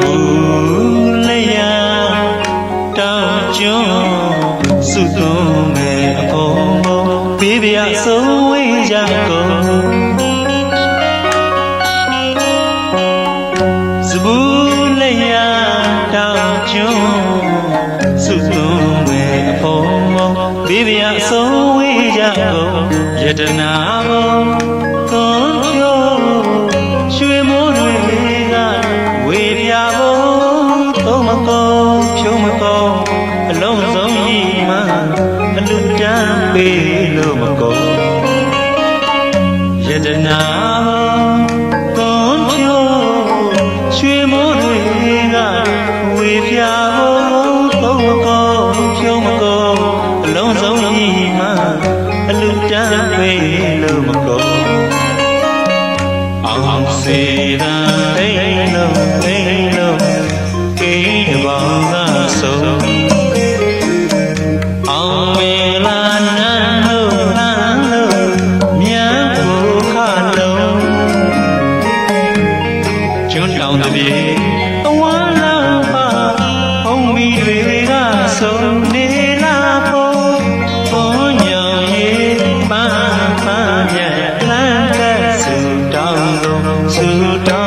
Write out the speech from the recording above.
ဘူလျာတောင်ကျွန်းစုသွန်းမဲ့အဖို့မဘေးပြဆုံးဝေးကြကုန်စဘူလျာတောင်ကျွန်းစုသွန်းမဲ့အဖို့မဘေးပြဆုံးဝေးကြကုန်ယတနာဘုံ ပေးလို့မကုန်ယတနာကွန်ချိုရွှေမိုးတွေကဝေပြာဖို့ဘုံကောပြုံးမကုန်အလုံးစုံကြီးမှအလူတန်းပေးလို့မကုန်အောင်စေတာသိလို့သိ လောင်တပြေအဝါလာပါဘုံမီတွေကဆုံးနေလာဖို့ဘောညောင်ရေပန်းပန်းမြတ်လမ်းကဆူတောင်းလုံးဆူတောင်း